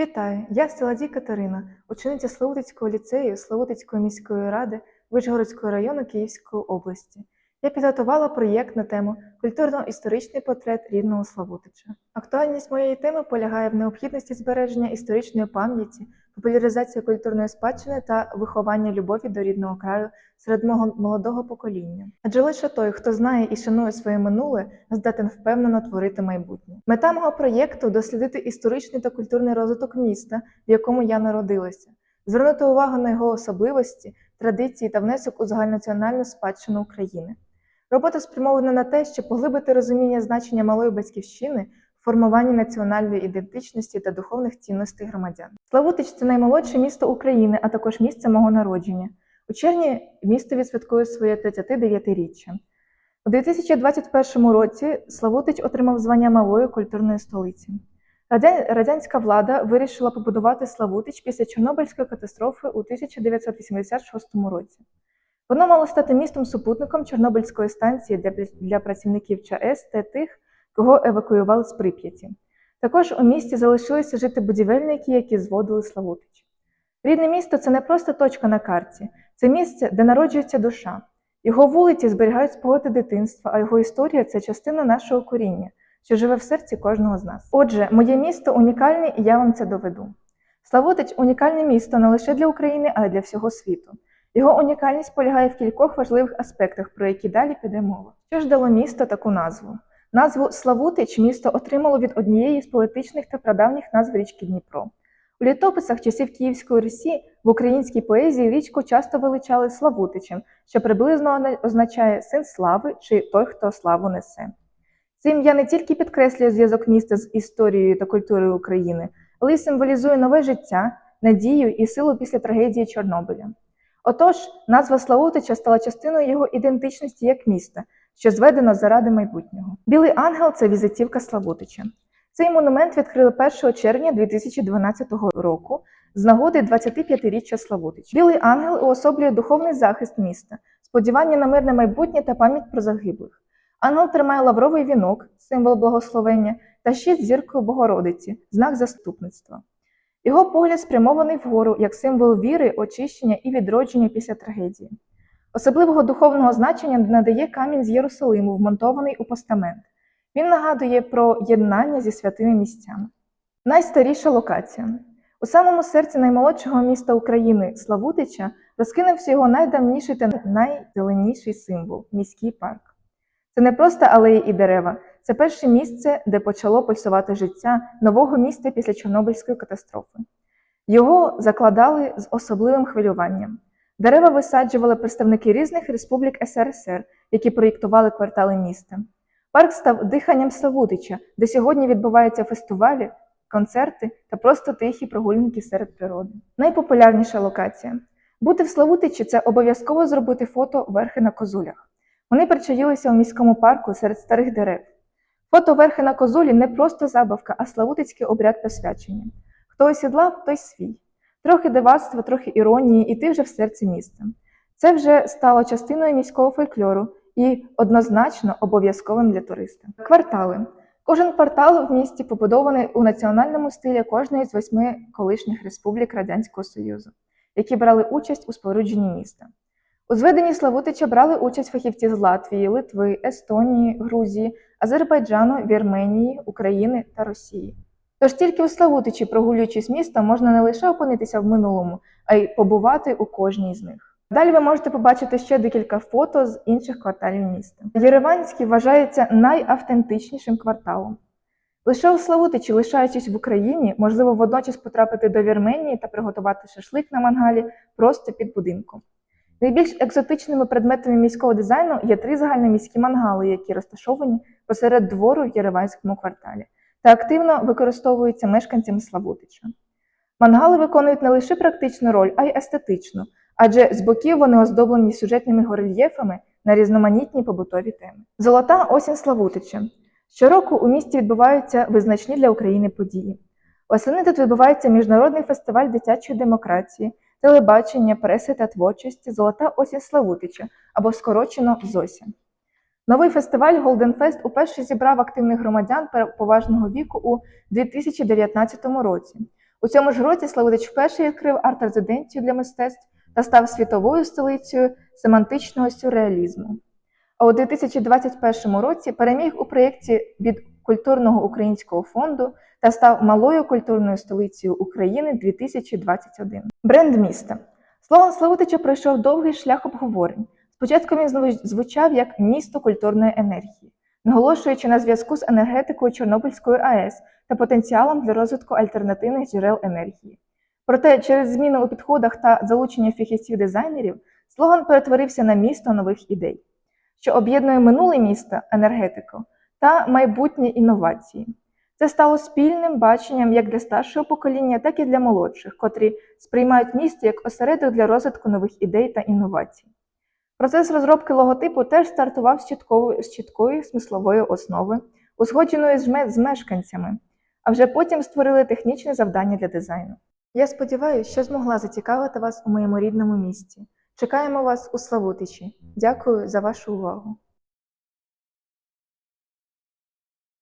Вітаю! Я Стеладій Катерина, учениця Славутицького ліцею Славутицької міської ради Вишгородського району Київської області. Я підготувала проєкт на тему Культурно-історичний портрет рідного Славутича. Актуальність моєї теми полягає в необхідності збереження історичної пам'яті, популяризації культурної спадщини та виховання любові до рідного краю серед молодого покоління. Адже лише той, хто знає і шанує своє минуле, здатен впевнено творити майбутнє. Мета мого проєкту дослідити історичний та культурний розвиток міста, в якому я народилася, звернути увагу на його особливості, традиції та внесок у загальнонаціональну спадщину України. Робота спрямована на те, щоб поглибити розуміння значення малої батьківщини формуванні національної ідентичності та духовних цінностей громадян. Славутич це наймолодше місто України, а також місце мого народження. У червні місто відсвяткує своє 39-річчя. У 2021 році Славутич отримав звання малої культурної столиці. Радянська влада вирішила побудувати Славутич після Чорнобильської катастрофи у 1986 році. Воно мало стати містом-супутником Чорнобильської станції для, працівників ЧАЕС та тих, кого евакуювали з Прип'яті. Також у місті залишилися жити будівельники, які зводили Славутич. Рідне місто це не просто точка на карті, це місце, де народжується душа. Його вулиці зберігають спогади дитинства, а його історія це частина нашого коріння, що живе в серці кожного з нас. Отже, моє місто унікальне, і я вам це доведу. Славутич унікальне місто не лише для України, а й для всього світу. Його унікальність полягає в кількох важливих аспектах, про які далі піде мова. Що ж дало місто таку назву? Назву Славутич місто отримало від однієї з поетичних та прадавніх назв річки Дніпро. У літописах часів Київської Русі в українській поезії річку часто величали Славутичем, що приблизно означає син слави чи той, хто славу несе. Це ім'я не тільки підкреслює зв'язок міста з історією та культурою України, але й символізує нове життя, надію і силу після трагедії Чорнобиля. Отож, назва Славутича стала частиною його ідентичності як міста, що зведено заради майбутнього. Білий ангел це візитівка Славутича. Цей монумент відкрили 1 червня 2012 року з нагоди 25-річчя Славутича. Білий ангел уособлює духовний захист міста, сподівання на мирне майбутнє та пам'ять про загиблих. Ангел тримає лавровий вінок, символ благословення, та з зіркою Богородиці, знак заступництва. Його погляд спрямований вгору як символ віри, очищення і відродження після трагедії. Особливого духовного значення надає камінь з Єрусалиму, вмонтований у постамент. Він нагадує про єднання зі святими місцями. Найстаріша локація. У самому серці наймолодшого міста України Славутича розкинувся його найдавніший та найзеленіший символ міський парк. Це не просто алеї і дерева, це перше місце, де почало пульсувати життя нового міста після Чорнобильської катастрофи. Його закладали з особливим хвилюванням. Дерева висаджували представники різних республік СРСР, які проєктували квартали міста. Парк став диханням Славутича, де сьогодні відбуваються фестивалі, концерти та просто тихі прогулянки серед природи. Найпопулярніша локація. Бути в Славутичі це обов'язково зробити фото верхи на козулях. Вони причаїлися у міському парку серед старих дерев. Фото верхи на козулі не просто забавка, а славутицький обряд посвячення. Хто осідлав, той свій. Трохи дивацтва, трохи іронії, і ти вже в серці міста. Це вже стало частиною міського фольклору і однозначно обов'язковим для туриста. Квартали. Кожен квартал в місті побудований у національному стилі кожної з восьми колишніх республік Радянського Союзу, які брали участь у спорудженні міста. У зведенні Славутича брали участь фахівці з Латвії, Литви, Естонії, Грузії, Азербайджану, Вірменії, України та Росії. Тож тільки у Славутичі, прогулюючись містом, можна не лише опинитися в минулому, а й побувати у кожній з них. Далі ви можете побачити ще декілька фото з інших кварталів міста. Єреванський вважається найавтентичнішим кварталом. Лише у Славутичі, лишаючись в Україні, можливо водночас потрапити до Вірменії та приготувати шашлик на мангалі просто під будинком. Найбільш екзотичними предметами міського дизайну є три загальноміські мангали, які розташовані посеред двору в Єреванському кварталі та активно використовуються мешканцями Славутича. Мангали виконують не лише практичну роль, а й естетичну, адже з боків вони оздоблені сюжетними горельєфами на різноманітні побутові теми. Золота осінь Славутича. Щороку у місті відбуваються визначні для України події. Восени тут відбувається міжнародний фестиваль дитячої демократії, телебачення, преси та творчості Золота осінь Славутича або скорочено ЗОСЯ. Новий фестиваль Golden Fest уперше зібрав активних громадян поважного віку у 2019 році. У цьому ж році Славутич вперше відкрив арт-резиденцію для мистецтв та став світовою столицею семантичного сюрреалізму. А у 2021 році переміг у проєкті від культурного українського фонду та став малою культурною столицею України 2021. Бренд міста. Словом Славутича пройшов довгий шлях обговорень. Спочатку він звучав як місто культурної енергії, наголошуючи на зв'язку з енергетикою Чорнобильської АЕС та потенціалом для розвитку альтернативних джерел енергії. Проте через зміни у підходах та залучення фахівців-дизайнерів слоган перетворився на місто нових ідей, що об'єднує минуле місто енергетику та майбутнє інновації. Це стало спільним баченням як для старшого покоління, так і для молодших, котрі сприймають місто як осередок для розвитку нових ідей та інновацій. Процес розробки логотипу теж стартував з чіткої, з чіткої смислової основи, узгодженої з, мешканцями, а вже потім створили технічне завдання для дизайну. Я сподіваюся, що змогла зацікавити вас у моєму рідному місті. Чекаємо вас у Славутичі. Дякую за вашу увагу.